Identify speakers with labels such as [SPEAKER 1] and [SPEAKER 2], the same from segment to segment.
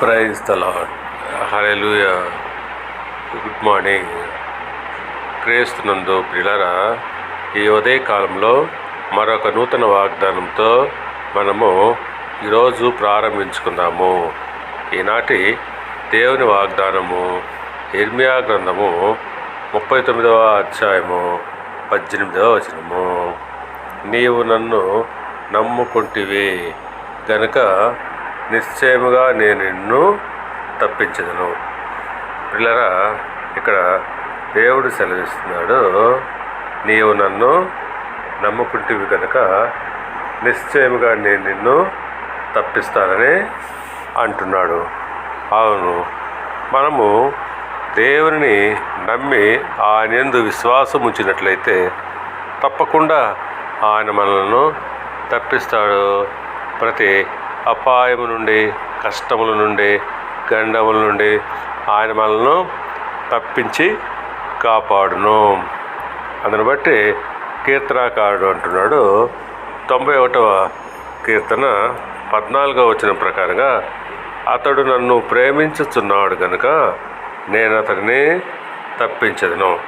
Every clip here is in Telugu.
[SPEAKER 1] Praise the Lord good morning క్రేస్తునందు ప్రిలరా ఈ ఉదయ కాలంలో మరొక నూతన వాగ్దానంతో మనము ఈరోజు ప్రారంభించుకుందాము. ఈనాటి దేవుని వాగ్దానము ఇర్మియా గ్రంథము ముప్పై తొమ్మిదవ అధ్యాయము పద్దెనిమిదవ వచనము. నీవు నన్ను నమ్ముకుంటివి. కనుక నిశ్చయముగా నేను నిన్ను తప్పించదను. పిల్లరా ఇక్కడ దేవుడు సెలవిస్తున్నాడు. నీవు నన్ను నమ్ముకుంటివి కనుక నిశ్చయముగా నేను నిన్ను తప్పిస్తానని అంటున్నాడు. అవును మనము దేవుని నమ్మి ఆయన ఎందు విశ్వాసం ఉంచినట్లయితే తప్పకుండా ఆయన మనలను తప్పిస్తాడు. ప్రతి అపాయము నుండి కష్టముల నుండి గండముల నుండి ఆయన మనల్ని తప్పించి కాపాడును. అందుని బట్టి కీర్తనాకారుడు అంటున్నాడు. తొంభై ఒకటవ కీర్తన పద్నాలుగో వచ్చిన ప్రకారంగా అతడు నన్ను ప్రేమించుచున్నాడు కనుక నేను అతడిని తప్పించదును.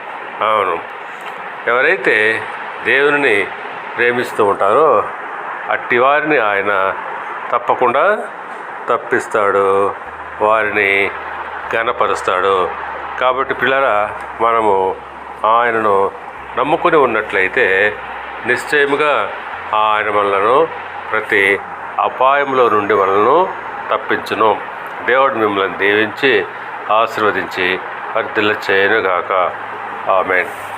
[SPEAKER 1] అవును. ఎవరైతే దేవుని ప్రేమిస్తూ ఉంటారో అట్టి వారిని ఆయన తప్పకుండా తప్పిస్తాడు. వారిని ఘనపరుస్తాడు. కాబట్టి పిల్లరా మనము ఆయనను నమ్ముకుని ఉన్నట్లయితే నిశ్చయముగా ఆయన మనలను ప్రతి అపాయంలో నుండి మనలను తప్పించును. దేవుడు మిమ్మల్ని దీవించి ఆశీర్వదించి వర్ధిల్ల చేయనుగాక ఆమెన్.